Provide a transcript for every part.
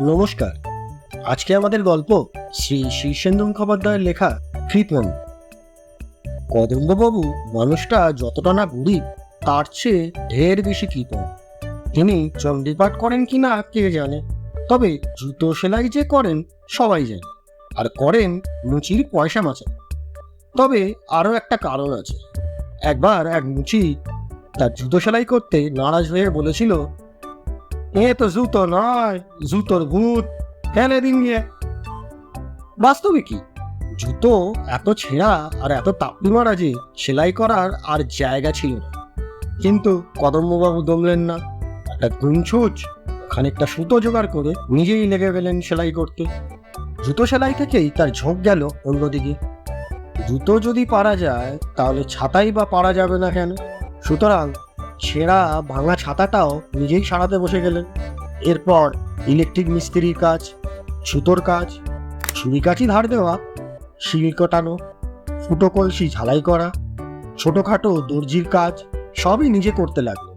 নমস্কার। আজকে আমাদের গল্প শ্রী শীর্ষেন্দু মুখোপাধ্যায়ের লেখা কৃপণ কদম্ববাবু মানুষটা যতটা না গরিব, তার চেয়ে ঢের বেশি কৃপণ তিনি চণ্ডীপাঠ করেন কি না কে জানে, তবে জুতো সেলাই যে করেন সবাই জানে, আর করেন মুচির পয়সা মাচা। তবে আরও একটা কারণ আছে। একবার এক মুচি তার জুতো সেলাই করতে নারাজ হয়ে বলেছিল এ তো জুতো নয়, জুতোর ভূত, ফেলে দিন গিয়ে। বাস্তবে কি? জুতো এত ছেঁড়া আর এত তাপলি মারা যে সেলাই করার আর জায়গা ছিল না। কিন্তু কদম্ববাবু দমলেন না। একটা গুনছুচ খানিকটা সুতো জোগাড় করে নিজেই লেগে গেলেন সেলাই করতে। জুতো সেলাই থেকেই তার ঝোঁক গেল অন্যদিকে। জুতো যদি পারা যায়, তাহলে ছাতাই বা পারা যাবে না কেন? সুতরাং ছেঁড়া ভাঙা ছাতাটাও নিজেই সারাতে বসে গেলেন। এরপর ইলেকট্রিক মিস্ত্রির কাজ, সুতোর কাজ ছুরি কাঠি ধার দেওয়া শিল কটানো, ফুটো কলসি ঝালাই করা, ছোটোখাটো দর্জির কাজ সবই নিজে করতে লাগলেন।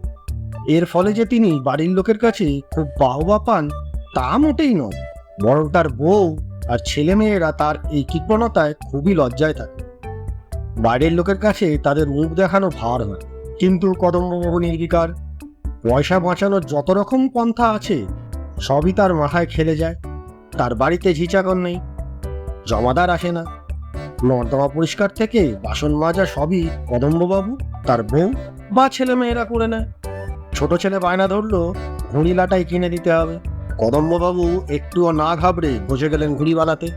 এর ফলে যে তিনি বাড়ির লোকের কাছে খুব বাহবা পান তা মোটেই নয়, বরং তার বউ আর ছেলেমেয়েরা তার এই কৃপণতায় খুবই লজ্জায় থাকে। বাইরের লোকের কাছে তাদের মুখ দেখানো ভার হয়। কিন্তু কদম্ববাবু নির্বিকার পয়সা বাঁচানোর যত রকম পন্থা আছে, সবই তার মাথায় খেলে যায়। তার বাড়িতে ঝিচাকর নেই, জমাদার আসে না। নর্দমা পরিষ্কার থেকে বাসন মাজা সবই কদম্ববাবু, তার বউ বা ছেলে মেয়েরা করে নেয়। ছোট ছেলে বায়না ধরলো, ঘুড়ি লাটাই কিনে দিতে হবে। কদম্ববাবু একটুও না ঘাবড়ে বসে গেলেন ঘুড়ি বানাতে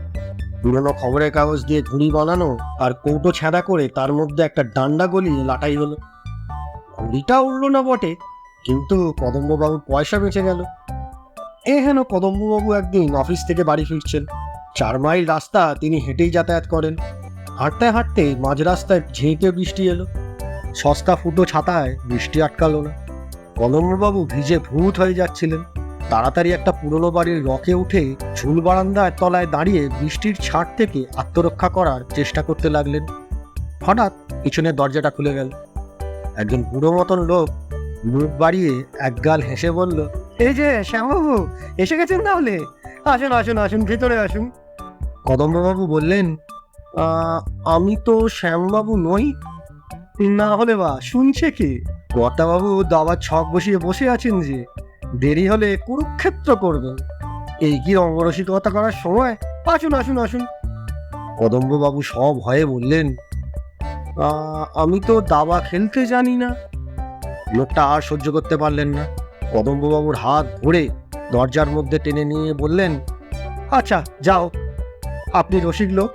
পুরনো খবরের কাগজ দিয়ে ঘুড়ি বানানো আর কৌটো ছেঁদা করে তার মধ্যে একটা ডান্ডা গলিয়ে লাটাই হলো। ঘুড়িটা উঠল না বটে, কিন্তু কদম্ববাবুর পয়সা বেঁচে গেল। এ হেন কদম্ববাবু একদিন অফিস থেকে বাড়ি ফিরছেন। চার মাইল রাস্তা তিনি হেঁটেই যাতায়াত করেন। হাঁটতে হাঁটতে মাঝ রাস্তায় ঝেঁকে বৃষ্টি এলো। সস্তা ফুটো ছাতায় বৃষ্টি আটকালো না। কদম্ববাবু ভিজে ভূত হয়ে যাচ্ছিলেন। তাড়াতাড়ি একটা পুরনো বাড়ির রকে উঠে ঝুল বারান্দার তলায় দাঁড়িয়ে বৃষ্টির ছাট থেকে আত্মরক্ষা করার চেষ্টা করতে লাগলেন। হঠাৎ পিছনের দরজাটা খুলে গেল। একজন বুড়ো মতন লোক মুখ বাড়িয়ে একগাল হেসে বলল এই যে শ্যামবাবু এসে গেছেন তাহলে? আসুন আসুন আসুন ভিতরে আসুন। কদম্ববাবু বললেন আমি তো শ্যামবাবু নই। না হলে বা শুনছে কি? কর্তাবাবু দাবার ছক বসিয়ে বসে আছেন যে দেরি হলে কুরুক্ষেত্র করবেন এই কি রঙ্গরসিকতা করার সময়? আসুন আসুন আসুন। কদম্ববাবু সব ভয়ে বললেন "আহ, আমি তো দাবা খেলতে জানি না। লোকটা আর সহ্য করতে পারলেন না। কদম্ববাবুর হাত ধরে দরজার মধ্যে টেনে নিয়ে বললেন আচ্ছা যাও। আপনি রসিক লোক,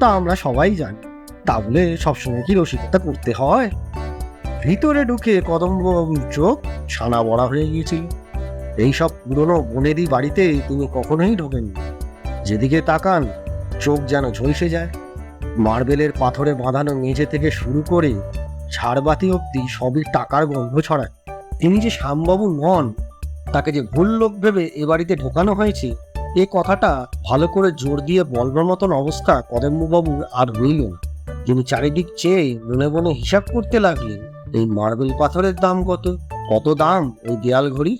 তা আমরা সবাই জানি। তা বলে সবসময় কি রসিকতা করতে হয়? ভিতরে ঢুকে কদম্ববাবুর চোখ ছানা বড়া হয়ে গিয়েছিল। এইসব পুরনো বনেরই বাড়িতে তিনি কখনোই ঢোকেননি। যেদিকে তাকান, চোখ যেন ঝলসে যায়। মার্বেলের পাথরে বাঁধানো মেঝে থেকে শুরু করে ঝাড়বাতি অব্দি সবই টাকার গন্ধ ছড়ায়। তিনি যে শ্যামবাবু নন, তাকে যে ভুল লোক ভেবে এ বাড়িতে ঢোকানো হয়েছে, এ কথাটা ভালো করে জোর দিয়ে বলবার মতন অবস্থা কদম্ববাবুর আর রইল না। তিনি চারিদিক চেয়ে মনে মনে হিসাব করতে লাগলেন, এই মার্বেল পাথরের দাম কত? কত দাম ওই দেয়াল ঘড়ি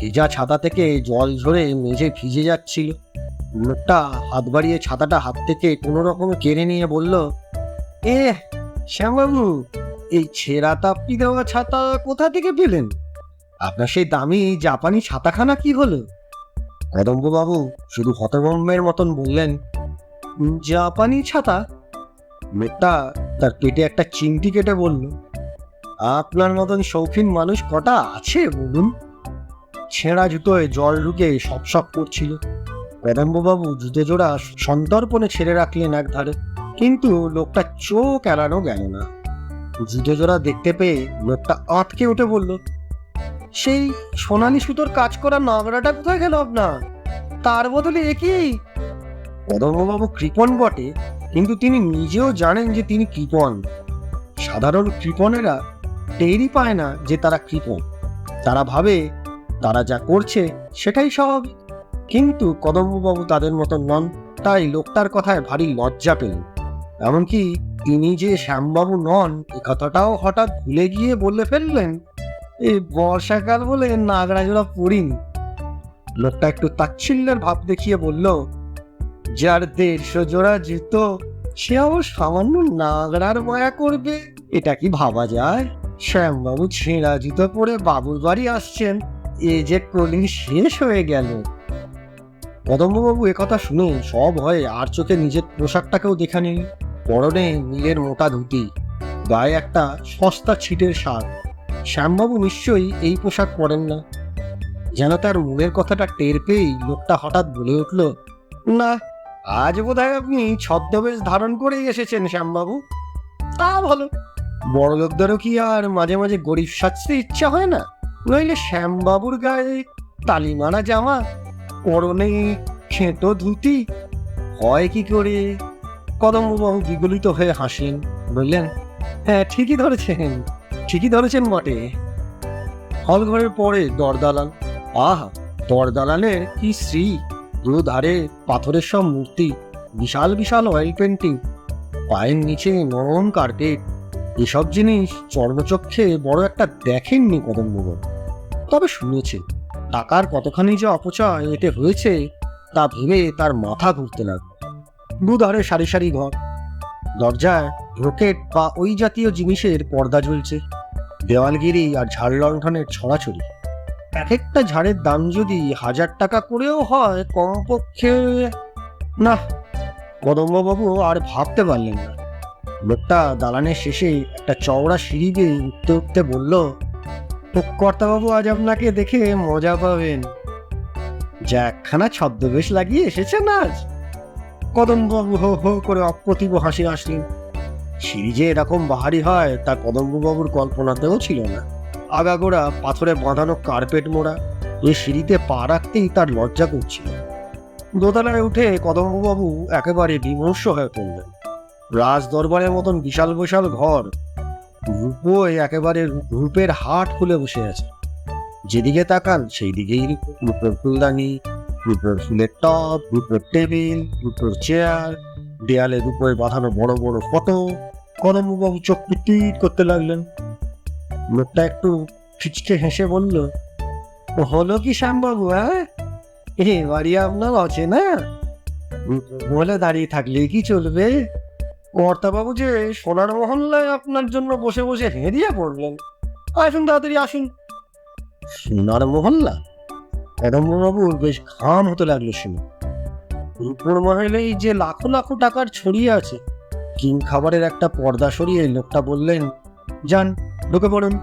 ভেজা ছাতা থেকে জল ঝরে মেঝে ভিজে যাচ্ছিল। লোকটা হাত বাড়িয়ে ছাতাটা হাত থেকে কোনো রকমে কেড়ে নিয়ে বলল এ শ্যামবাবু এই ছেঁড়া তাপ্পি দেওয়া ছাতা কোথা থেকে পেলেন? আপনার সেই দামি জাপানি ছাতাখানা কি হলো? কদম্ববাবু শুধু হতভম্বের মতন বললেন জাপানি ছাতা? মেয়েটা তার পেটে একটা চিমটি কেটে বলল আপনার মতন শৌখিন মানুষ কটা আছে বলুন? ছেঁড়া জুতোয় জল ঢুকে সপ সপ করছিল। কদম্ববাবু জুতো জোড়া সন্তর্পণে ছেড়ে রাখলেন এক ধারে কিন্তু লোকটা চোখ এড়ানো গেল না। জুতো জোড়া দেখতে পেয়ে লোকটা আঁতকে উঠে বলল, সেই সোনালি সুতোর কাজ করা নাগরাটা কোথায় গেল আপনার? তার বদলে একই কদম্ববাবু কৃপণ বটে, কিন্তু তিনি নিজেও জানেন যে তিনি কৃপণ। সাধারণ কৃপণেরা টেরই পায় না যে তারা কৃপণ। তারা ভাবে, তারা যা করছে সেটাই স্বাভাবিক। কিন্তু কদম্ববাবু তাদের মতন নন, তাই লোকটার কথায় ভারী লজ্জা পেলেন। এমনকি তিনি যে শ্যামবাবু নন, এ কথাটাও হঠাৎ ভুলে গিয়ে বলে ফেললেন এই বর্ষাকাল বলে নাগরাজোড়া পড়িনি। লোকটা একটু তাচ্ছিল্যের ভাব দেখিয়ে বলল, যার দেড়শো জোড়া জুতো সে আবার সামান্য নাগরার মায়া করবে। এটা কি ভাবা যায়? শ্যামবাবু ছেঁড়া জুতো পরে বাবুর বাড়ি আসছেন, এ যে কলি শেষ হয়ে গেল। কদম্ববাবু একথা শুনে সব হয়, আর চোখে নিজের পোশাকটাকেও দেখে নিন। পরনে নীলের মোটা ধুতি, গায়ে একটা সস্তা ছিটের শার্ট। শ্যামবাবু নিশ্চয়ই এই পোশাক পরেন না। যেন তার মনের কথাটা টের পেয়েই লোকটা হঠাৎ বলে উঠল, না, আজ বোধহয় আপনি ছদ্মবেশ ধারণ করেই এসেছেন, শ্যামবাবু। তা ভালো। বড় লোকদেরও কি আর মাঝে মাঝে গরিব সাজতে ইচ্ছা হয় না? নইলে শ্যামবাবুর গায়ে তালিমানা জামা পরনে খেঁটো ধুতি হয় কি করে? কদম্ববাবু বিগলিত হয়ে হাসেন, বললেন হ্যাঁ ঠিকই ধরেছেন ঠিকই ধরেছেন বটে। হল ঘরের পরে দরদালান। আহা, দরদালানের কি শ্রী? দুধারে পাথরের সব মূর্তি, বিশাল বিশাল অয়েল পেন্টিং পায়ের নিচে নরম কার্পেট এসব জিনিস চর্মচক্ষে বড় একটা দেখেননি কদম্ববাবু তবে শুনেছেন টাকার কতখানি যে অপচয় এতে হয়েছে, তা ভেবে তার মাথা ঘুরতে লাগল। দুধারে সারি সারি ঘর, দরজায় রকেট বা ওই জাতীয় জিনিসের পর্দা ঝুলছে দেওয়ালগিরি আর ঝাড় লণ্ঠনের ছড়াছড়ি। এক একটা ঝাড়ের দাম যদি হাজার টাকা করেও হয়, কমপক্ষে না, কদম্ববাবু আর ভাবতে পারলেন না। লোকটা দালানের শেষে একটা চওড়া সিঁড়ি দিয়ে উঠতে উঠতে বলল কর্তাবাবু, আজ আপনাকে দেখে মজা পাবেন। যা একখানা ছদ্মবেশ লাগিয়ে এসেছেন আজ। কদম্ববাবু হো হো করে অপ্রতিভ হাসি হাসলেন সিঁড়ি যে এরকম বাহারি হয়, তা কদম্ববাবুর কল্পনাতেও ছিল না। আগাগোড়া পাথরে বাঁধানো কার্পেট মোড়া, ওই সিঁড়িতে পা রাখতেই তার লজ্জা করছিল। দোতলায় উঠে কদম্ববাবু একেবারে বিমর্ষ হয়ে পড়লেন। রাজ দরবারের মতন বিশাল বিশাল ঘর রূপোয় একেবারে রূপের হাট খুলে বসে আছে। যেদিকে তাকান সেই দিকেই রূপের ফুলদানি, রূপের ফুলের টব, রূপের টেবিল, রূপের চেয়ার, দেয়ালে রূপে বাঁধানো বড় বড় ফটো। কদম্ববাবু চোখ পিটিট করতে লাগলেন। লোকটা একটু খিচকে হেসে বলল, হলো কি শ্যামবাবু হ্যাঁ এ বাড়ি আপনার অচেনা? বলে দাঁড়িয়ে থাকলে কি চলবে? কর্তাবাবু যে সোনার মহল্লায় আপনার জন্য বসে বসে হেরিয়ে পড়লেন। আসুন তাড়াতাড়ি, আসুন। সোনার মহল্লা? কদম্ববাবুর বেশ ঘাম হতে লাগল শুনে। রূপোর মহলেই যে লাখো লাখো টাকার ছড়িয়ে আছে, কিং খাবারের একটা পর্দা সরিয়ে লোকটা বললেন, যান, ঢুকে পড়ুন।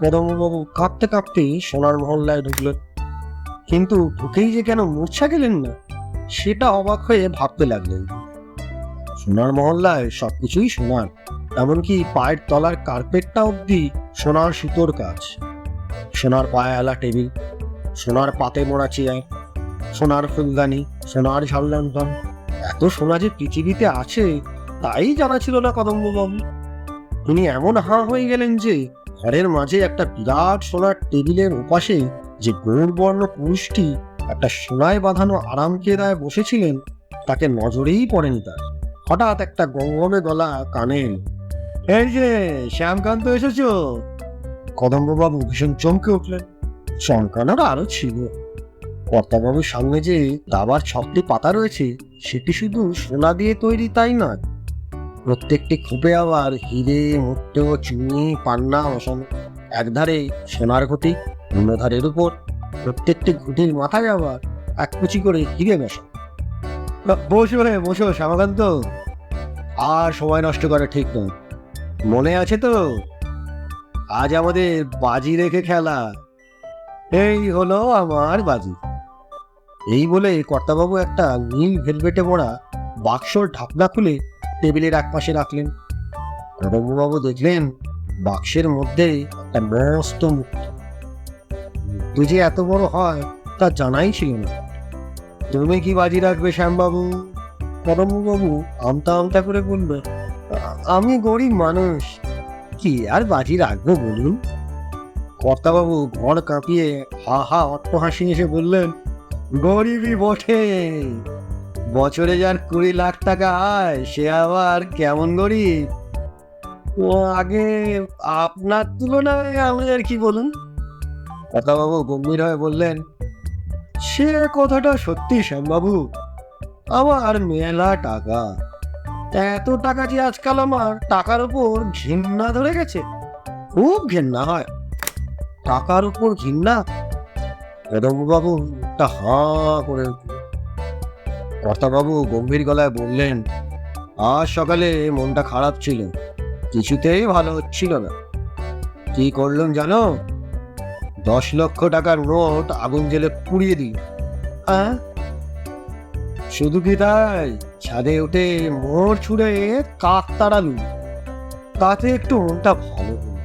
কদম্ববাবু কাঁপতে কাঁপতে সোনার মহল্লায় ঢুকলেন। কিন্তু ঢুকেই যে কেন মূর্ছা গেলেন না, সেটা অবাক হয়ে ভাবতে লাগলেন। সোনার মহল্লায় সবকিছুই সোনার। এমনকি পায়ের তলার কার্পেটটা অবধি সোনার সুতোর কাজ। সোনার পায়ালা টেবিল, সোনার পাতে মোড়া চেয়ার, সোনার ফুলদানি, সোনার ঝাললান্টন এত সোনা যে পৃথিবীতে আছে, তাই জানা ছিল না কদম্ববাবু। তিনি এমন হাঁ হয়ে গেলেন যে, ঘরের মাঝে একটা বিরাট সোনার টেবিলের ওপাশে যে গৌরবর্ণ পুরুষটি একটা সোনায় বাঁধানো আরাম কেদায় বসেছিলেন, তাকে নজরেই পড়েনি তার। হঠাৎ একটা গঙ্গমে গলা কানে। এই যে, শ্যামকান্ত এসেছ। কদম্ববাবু ভীষণ চমকে উঠলেন। চমকানোর আরও ছিল। কর্তাবাবুর সামনে যে দাবার ছকটি পাতা রয়েছে, সেটি শুধু সোনা দিয়ে তৈরি তাই নয়। প্রত্যেকটি খোপে আবার হিরে, মুক্ত, চুনি, পান্না বসানো একধারে সোনার ঘটি অন্য ধারের উপর প্রত্যেকটি ঘুটির মাথায় আবার এক কুচি করে হিরে বসা। বসো হে বসো শ্যামাকান্ত আর সময় নষ্ট করা ঠিক নয়। মনে আছে তো? আজ আমাদের বাজি রেখে খেলা। এই হলো আমার বাজি। এই বলে কর্তাবাবু একটা নীল ভেলভেটে মোড়া বাক্সর ঢাকনা খুলে টেবিলের এক পাশে রাখলেন। কদম্ববাবু দেখলেন বাক্সের মধ্যে একটা মস্ত মুক্তি যে এত বড় হয়, তা জানাই ছিল না। তুমি কি বাজি রাখবে শ্যামবাবু? কদম্ববাবু আমতা আমতা করে বলবে আমি গরিব মানুষ। কি আর বাজি রাখব বলুন? কর্তাবাবু ঘর কাঁপিয়ে হা হা অট্ট হাসি এসে বললেন গরিবই বটে। বছরে যার কুড়ি লাখ টাকা আয় সে আবার কেমন গরিব? ও আগে আপনার তুলনায় আমাদের কি বলুন? কর্তাবাবু গম্ভীর হয়ে বললেন সে কথাটা সত্যি শ্যামবাবু আমার মেলা টাকা। এত টাকা যে আজকাল আমার টাকার উপর ঘৃণা ধরে গেছে। খুব ঘৃণা হয়। টাকার উপর ঘৃণা? বাবু একটা হা করে কর্তাবাবু গম্ভীর গলায় বললেন, আজ সকালে মনটা খারাপ ছিল। কিছুতেই ভালো হচ্ছিল না। কি করলাম জানো? দশ লক্ষ টাকার নোট আগুন জেলে পুড়িয়ে দিই হ্যাঁ? শুধু কি তাই? ছাদে উঠে মোড় ছুঁড়ে কাক তাড়ালু। তাতে একটু মনটা ভালো হলো।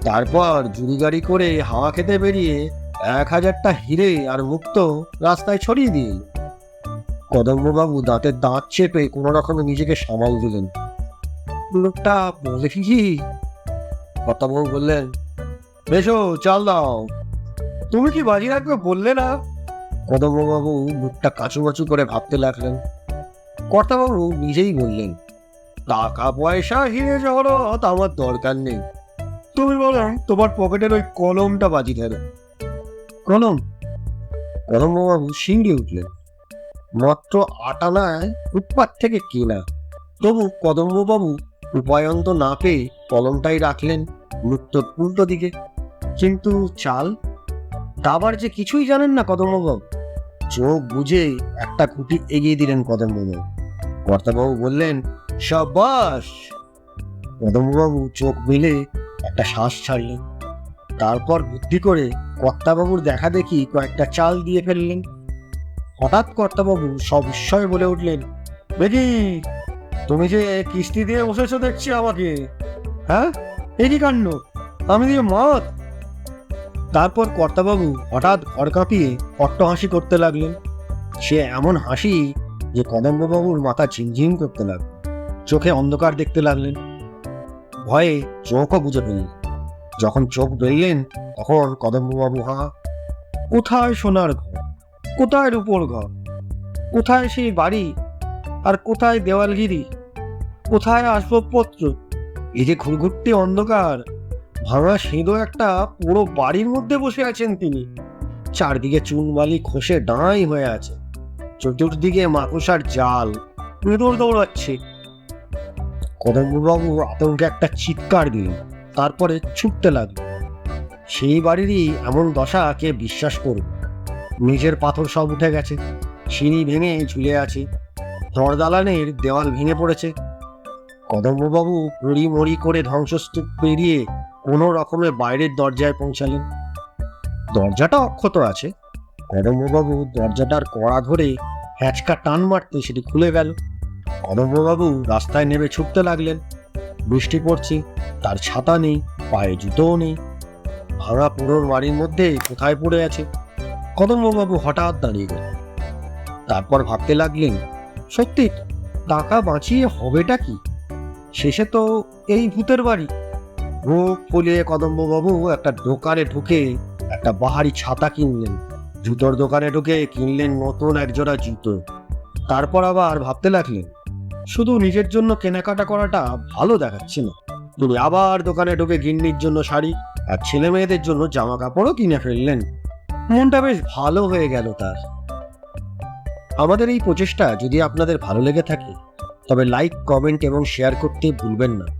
তারপর জুড়ি গাড়ি করে হাওয়া খেতে বেরিয়ে এক হাজারটা হিরে আর মুক্ত রাস্তায় ছড়িয়ে দিয়ে। কদম্ববাবু দাঁতের দাঁত চেপে কোনো রকমে নিজেকে সামাল দিলেন। লোকটা বলে কি কর্তাবাবু বললেন বেশো চাল দাও। তুমি কি বাজি রাখবে বললে না? কদম্ববাবু মুখটা কাচুমাচু করে ভাবতে লাগলেন। কর্তাবাবু নিজেই বললেন টাকা পয়সা হিরে জহরত আমার দরকার নেই। তুমি বলো তোমার পকেটের ওই কলমটা বাজি ধরো। কলম? কদম্ববাবু শিঙ্গি উঠলেন। মাত্র আটানায় ফুটপাত থেকে কেনা। তবু কদম্ববাবু উপায়ন্ত না পেয়ে কলমটাই রাখলেন মৃত্যুর উল্টো দিকে। কিন্তু চাল? দাবার যে কিছুই জানেন না কদম্ববাবু চোখ বুঝে একটা খুঁটি এগিয়ে দিলেন কদম্ববাবু কর্তাবাবু বললেন সাবাস কদম্ববাবু চোখ মিলে একটা শ্বাস ছাড়লেন। তারপর বুদ্ধি করে কর্তাবাবুর দেখা দেখি কয়েকটা চাল দিয়ে ফেললেন। হঠাৎ কর্তাবাবু সব বিস্ময়ে বলে উঠলেন বেদি তুমি যে কিস্তি দিয়ে বসেছো দেখছি আমাকে। হ্যাঁ? এই কি কাণ্ড? আমি দিয়ে মত তারপর কর্তাবাবু হঠাৎ ঘর কাঁপিয়ে কট্ট হাসি করতে লাগলেন। সে এমন হাসি যে কদম্ববাবুর মাথা ঝিমঝিম করতে লাগল। চোখে অন্ধকার দেখতে লাগলেন। ভয়ে চোখও বুঝে ফেললেন যখন চোখ বেরলেন তখন কদম্ববাবু, হা, কোথায় সোনার ঘর? কোথায় রূপোর ঘর? কোথায় সেই বাড়ি? আর কোথায় দেওয়ালগিরি? কোথায় আসবাবপত্র? এই যে ঘুরঘুরটি অন্ধকার ভাঙা সেঁদো একটা পুরো বাড়ির মধ্যে বসে আছেন তিনি। চারদিকে চুনবালি খসে ডাঁই হয়ে আছে। চতুর্দিকে মাকুসার জাল, ইঁদুর দৌড়াচ্ছে। কদম্ববাবু আতঙ্কে একটা চিৎকার দিলেন তারপরে ছুটতে লাগল। সেই বাড়িরই এমন দশা কে বিশ্বাস করবে নিজের পাথর সব উঠে গেছে, সিঁড়ি ভেঙে ঝুলে আছে। দরদালানের দেওয়াল ভেঙে পড়েছে। কদম্ববাবু মরি করে ধ্বংসস্তূপ পেরিয়ে কোনো রকমে বাইরের দরজায় পৌঁছালেন। দরজাটা অক্ষত আছে। কদম্ববাবু দরজাটার কড়া ধরে হ্যাচকা টান মারতে সেটি খুলে গেল। কদম্ববাবু রাস্তায় নেমে ছুটতে লাগলেন। বৃষ্টি পড়ছে, তার ছাতা নেই, পায়ে জুতোও নেই। ভাঙা পুরোর বাড়ির মধ্যে কোথায় পড়ে আছে? কদম্ববাবু হঠাৎ দাঁড়িয়ে গেলেন। তারপর ভাবতে লাগলেন, সত্যি, টাকা বাঁচিয়ে হবেটা কি? শেষে তো এই ভূতের বাড়ি। মুখ ফুলিয়ে কদম্ববাবু একটা দোকানে ঢুকে একটা বাহারি ছাতা কিনলেন। জুতোর দোকানে ঢুকে কিনলেন নতুন একজোড়া জুতো। তারপর আবার ভাবতে লাগলেন, শুধু নিজের জন্য কেনাকাটা করাটা ভালো দেখাচ্ছে না। তিনি আবার দোকানে ঢুকে গিন্নির জন্য শাড়ি আর ছেলে মেয়েদের জন্য জামা কাপড়ও কিনে ফেললেন। মনটা বেশ ভালো হয়ে গেল তার। আমাদের এই প্রচেষ্টা যদি আপনাদের ভালো লেগে থাকে, তবে লাইক, কমেন্ট এবং শেয়ার করতে ভুলবেন না।